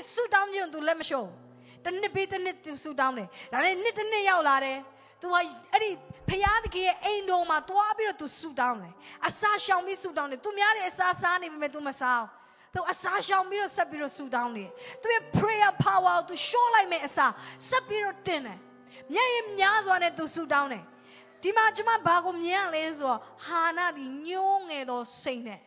ရဲ့ဆူတောင်းခြင်းကို तू လက်မလျှော့ဘူးတစ်နှစ်ပြီးတစ်နှစ် तू ဆူတောင်းတယ်ဒါနဲ့နှစ်တစ်နှစ်ရောက်လာတယ် तू ကအဲ့ဒီဖယားသခင်ရဲ့အိမ်တော်မှာတွားပြီးတော့ तू ဆူတောင်းတယ်အစာရှောင်ပြီးဆူတောင်းတယ် तू များတယ်အစာစားနေပြီမဲ့ तू မစားဘူးသူအစာရှောင်ပြီးတော့ဆက်ပြီးတော့ဆူတောင်းနေတယ်သူရဲ့ prayer power ကို तू ရှော့လိုက်မယ်အစာဆက်ပြီးတော့တင်တယ်မျက်ရည်များစွာနဲ့ तू ဆူတောင်းတယ်ဒီမှာကျွန်မဘာကိုမြင်ရလဲဆိုတော့ဟာနာဒီညှိုးငယ်သောစိတ်နဲ့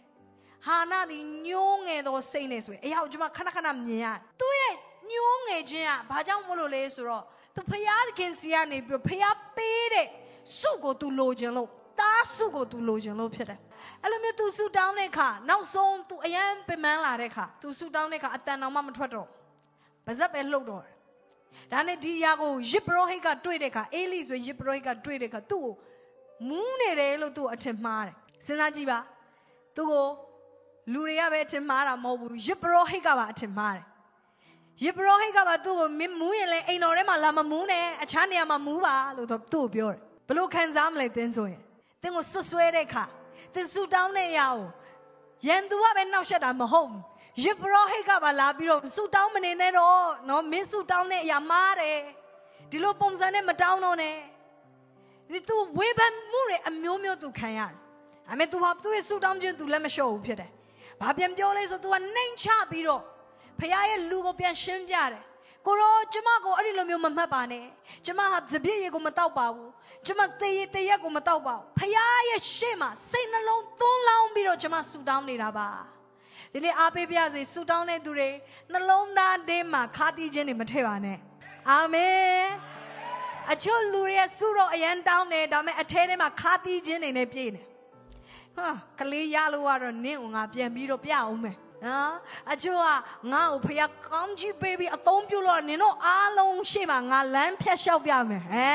ဟာနာဒီညှိုးငယ်သောစိတ်နဲ့ဆိုရင်အရာကိုကျွန်မခဏခဏမြင်ရသူ့ရဲ့ညှိုးငယ်ခြင်းကဘာကြောင့်မလို့လဲဆိုတော့သူဖျားခင်စီကနေပြီးဖျားပေးတဲ့စုကိုသူလိုချင်လို့တားစုကိုသူလိုချင်လို့ဖြစ်တယ်အဲ့လိုမျိုးသူဆူတောင်းတဲ့အခါနောက်ဆုံးသူအယံပင်ပန်းလာတဲ့အခါသူဆူတောင်းတဲ့အခါအတန်တော်မှမထွက်တော့ပါဇက်ပဲလှုပ်တော့တယ်ဒါနဲ့ဒီအရာကိုယစ်ပရောဟိတ်ကတွေ့တဲ့အခါအေလိဆိုရင်ယစ်ပရောဟိတ်ကတွေ့တဲ့အခါသူ့ကိုမူးနေတယ်လို့သူ့အထင်မှားတယ်စဉ်းစားကြည့်ပါသူ့ကို လူတွေကပဲအထင်မှားတာမဟုတ်ဘူးယစ်ပရောဟိတ်ကပါအထင်မှားတယ်ယစ်ပရောဟိတ်ကပါသူ့ကိုမင်းမူးရင်လည်းအိမ်တော်ထဲမှာလာမမူးနဲ့အခြားနေရာမှာမူးပါလို့သူ့ကိုပြောတယ်ဘလို့ခံစားမလဲတင်းဆိုရင်တင်းကိုဆွဆွဲတဲ့အခါတင်းဆူတောင်းတဲ့အရာကိုရန်သူကပဲနှောက်ရှက်တာမဟုတ်ဘူးယစ်ပရောဟိတ်ကပါလာပြီးတော့ဆူတောင်းမနေနဲ့တော့နော်မင်းဆူတောင်းတဲ့အရာမှားတယ်ဒီလိုပုံစံနဲ့မတောင်းတော့နဲ့ဒီသူဝေဖန်မှုတွေအမျိုးမျိုးသူခံရတယ်။အမေ तू ဟာသူ့ရဲ့ဆူတောင်းခြင်း तू လက်မလျှော့ဘူးဖြစ်တယ်။ ဘာပြန်ပြောလဲဆို तू ကနှိမ်ချပြီးတော့ဖခင်ရဲ့လူကိုပြန်ရှင်းပြတယ်။ကိုရောကျမကိုအဲ့ဒီလိုမျိုးမမှတ်ပါနဲ့။ကျမဟာစပြည့်ရေကိုမတောက်ပါဘူး။ကျမတေးရတေးရက်ကိုမတောက်ပါဘူး။ဖခင်ရဲ့ရှေ့မှာစိတ်နှလုံးသွန်းလောင်းပြီးတော့ကျမဆူတောင်းနေတာပါ။ဒီနေ့အားပေးပြစေဆူတောင်းတဲ့သူတွေနှလုံးသားထဲမှာခါတီးခြင်းတွေမထည့်ပါနဲ့။အာမင်။အချို့လူတွေဆူတော့အရန်တောင်းတယ်ဒါပေမဲ့အထဲထဲမှာခါတီးခြင်းတွေနဲ့ပြည့်နေ။ ဟာကလေးရလို့ကတော့နင့်ကိုငါပြန်ပြီးတော့ပြအောင်မယ်နော်အချို့ကငါ့ကိုဖခင်ကောင်းကြီးပေးပြီးအသုံးပြုလို့နင်တို့အားလုံးရှေ့မှာငါလမ်းဖြတ်လျှောက်ပြမယ်ဟဲ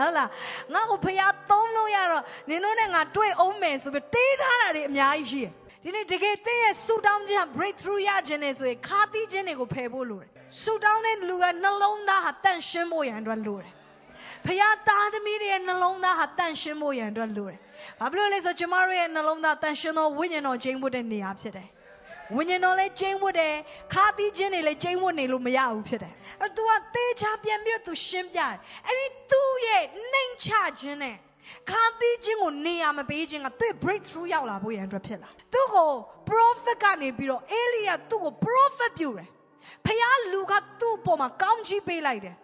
ဟုတ်လားငါ့ကိုဖခင်သုံးလို့ရတော့နင်တို့နဲ့ငါတွေ့အောင်မယ်ဆိုပြီးတေးထားတာတွေအများကြီးရှိတယ်ဒီနေ့တကယ်တင်းရဲ့ဆူတောင်းခြင်း breakthrough ရခြင်းနဲ့ဆိုရင်ခါသီးခြင်းတွေကိုဖယ်ဖို့လိုတယ်ဆူတောင်းတဲ့လူကနှလုံးသားဟာတန့်ရှင်းဖို့ရန်အတွက်လိုတယ် ဖခင်သားသမီးတွေရဲ့နှလုံးသားဟာတန့်ရှင်းဖို့ရန်အတွက်လိုတယ်ဘာဖြစ်လို့လဲဆိုကျမတို့ရဲ့နှလုံးသားတန့်ရှင်းသောဝိညာဉ်တော်ကျင်းဖို့တဲ့နေရာဖြစ်တယ်ဝိညာဉ်တော်လည်းကျင်းဝတ်တယ်ခါသီးခြင်းတွေလည်းကျင်းဝတ်နေလို့မရဘူးဖြစ်တယ်အဲသူကတေးချပြန်ပြီးတော့သူရှင်းပြတယ်အဲ့ဒီသူ့ရဲ့နှိမ်ချခြင်းနဲ့ခါသီးခြင်းကိုနေရာမပေးခြင်းကသူ့ breakthrough ရောက်လာဖို့ရန်အတွက်ဖြစ်လာသူ့ကို prophet ကနေပြီးတော့အေလိယသူ့ကို prophet ပြုတယ်ဖခင်လူကသူ့ပေါ်မှာကောင်းချီးပေးလိုက်တယ်ထ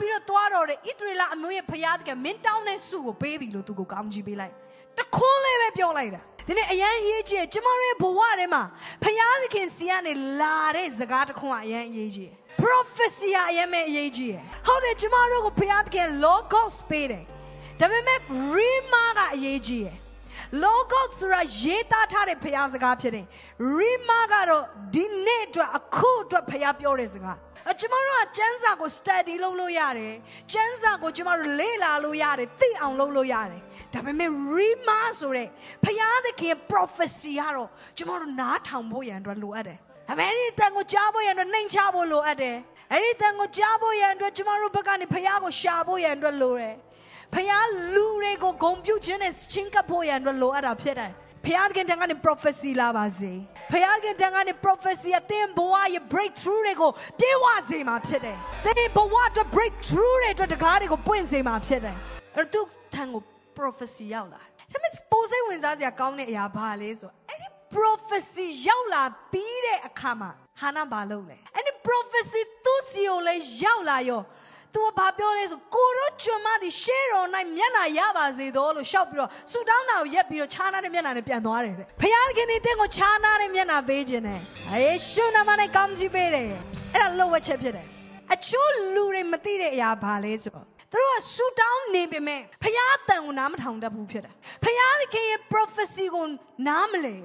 ပြီးတော့သွားတော့တယ်ဣသရေလအမျိုးရဲ့ဖခင်တကမင်းတောင်းတဲ့ဆုကိုပေးပြီလို့သူကိုကောင်းချီးပေးလိုက်တခွန်းလေးပဲပြောလိုက်တာဒီနေ့အရန်ရေးကြီးကျမတို့ရဲ့ဘဝထဲမှာဖခင်သခင်စီကနေလာတဲ့စကားတစ်ခွန်းအရန်ရေးကြီး prophecy အရန်မဲ့အရေးကြီးဟုတ်တယ်ကျမတို့ကိုဖခင်သခင် logos ပေးတယ်ဒါပေမဲ့ rima ကအရေးကြီးတယ် logos ဆိုတာရေးသားထားတဲ့ဖခင်စကားဖြစ်တယ် rima ကတော့ဒီနေ့အတွက်အခုအတွက်ဖခင်ပြောတဲ့စကား အကျမတို့ကကျမ်းစာကို study လုပ်လို့ရတယ်ကျမ်းစာကိုကျမတို့လေ့လာလို့ရတယ်သိအောင်လုပ်လို့ရတယ်ဒါပေမဲ့ rima ဆိုတဲ့ဖျားသခင် prophecy ကတော့ကျမတို့နားထောင်ဖို့ရန်အတွက်လိုအပ်တယ်ဒါပေမဲ့အဲ့ဒီတန်ကိုကြားဖို့ရန်အတွက်နှိမ်ချဖို့လိုအပ်တယ်အဲ့ဒီတန်ကိုကြားဖို့ရန်အတွက်ကျမတို့ဘက်ကနေဖျားကိုရှာဖို့ရန်အတွက်လိုတယ်ဖျားလူတွေကိုဂုံပြုခြင်းနဲ့ချင်းကပ်ဖို့ရန်အတွက်လိုအပ်တာဖြစ်တယ်ဖျားခင်တန်ကနေ prophecy လာပါစေ ဖျားခင်တန်ကနေ prophecy အသင်ဘဝရဲ့ breakthrough တွေကိုပြေဝစေမှာဖြစ်တယ်သင်ဘဝအတွက် breakthrough တွေအတွက်တကားတွေကိုပွင့်စေမှာဖြစ်တယ်အဲ့တော့သူထံကို prophecy ရောက်လာဒါပေမဲ့ပိုစိတ်ဝင်စားစရာကောင်းတဲ့အရာဘာလဲဆိုအဲ့ဒီ prophecy ရောက်လာပြီးတဲ့အခါမှာဟာနာဘာလုပ်လဲအဲ့ဒီ prophecy သူ့စီကိုလည်းရောက်လာရော သူကဘာပြောလဲဆိုကိုရောကျွမ်းမသည်ရှေးတော်၌မျက်နာရပါစေတော့လို့ရှောက်ပြီးတော့ဆူတောင်းတာကိုရက်ပြီးတော့ခြားနာတဲ့မျက်နာနဲ့ပြန်သွားတယ်တဲ့ဖခင်ခင်နေတဲ့ကိုခြားနာတဲ့မျက်နာပေးခြင်းနဲ့ယေရှုနာမနဲ့ကောင်းချီးပေးတယ်အဲ့ဒါလှုပ်ဝက်ချက်ဖြစ်တယ်အချို့လူတွေမသိတဲ့အရာဘာလဲဆိုတော့သူတို့ကဆူတောင်းနေပေမဲ့ဖခင်အတန်ကိုနားမထောင်တတ်ဘူးဖြစ်တယ်ဖခင်သခင်ရဲ့ prophecy ကိုနားမလည်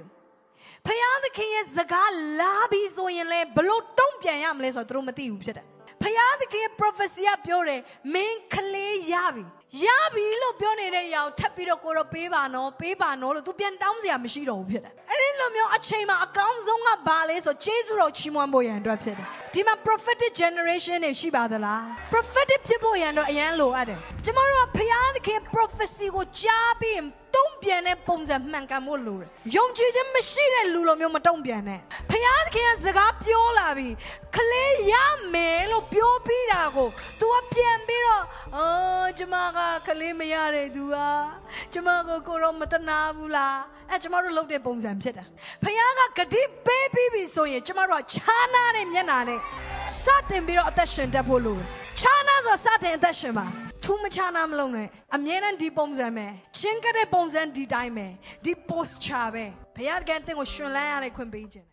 ဖခင်သခင်ရဲ့စကားလာပြီးဆိုရင်လည်းဘလို့တုံ့ပြန်ရမလဲဆိုတော့သူတို့မသိဘူးဖြစ်တယ် ဖယားသခင် prophecy ကပြောတယ်မင်းကလေးရပြီရပြီလို့ပြောနေတဲ့အရာကိုထပ်ပြီးတော့ကိုတော့ပေးပါနော်ပေးပါနော်လို့ तू ပြန်တောင်းစရာမရှိတော့ဘူးဖြစ်တယ်အဲ့ဒီလိုမျိုးအချိန်မှာအကောင်းဆုံးကဘာလဲဆိုဂျေဇုတော်ချီးမွမ်းဖို့ရန်အတွက်ဖြစ်တယ်ဒီမှာ prophetic generation တွေရှိပါသလား prophetic ဖြစ်ဖို့ရန်တော့အရန်လိုအပ်တယ်ကျမတို့ကဖယားသခင် prophecy ကိုကြားပြီးရင်တုံ့ပြန်တဲ့ပုံစံမှန်ကန်ဖို့လိုတယ်ယုံကြည်ခြင်းမရှိတဲ့လူလိုမျိုးမတုံ့ပြန်နဲ့ ဖခင်သခင်ကစကားပြောလာပြီခလေးရမယ်လို့ပြောပြီးတာကို तू ကပြန်ပြီးတော့အော်ကျမကခလေးမရတဲ့ तू อ่ะကျမကိုကိုတော့မတနာဘူးလားအဲကျမတို့လုပ်တဲ့ပုံစံဖြစ်တာဖခင်ကဂတိပေးပြီးပြီဆိုရင်ကျမတို့ကခြားနာတဲ့မျက်နာနဲ့စတင်ပြီးတော့အသက်ရှင်တတ်ဖို့လိုတယ်ခြားနာဆိုစတင်အသက်ရှင်ပါထူးမခြားနာမလုံးနဲ့အမြဲတမ်းဒီပုံစံပဲချင်းကတဲ့ပုံစံဒီတိုင်းပဲဒီ posture ပဲဘုရားတကယ်အသင်ကိုရှင်လန်းရတဲ့ခွင့်ပေးခြင်း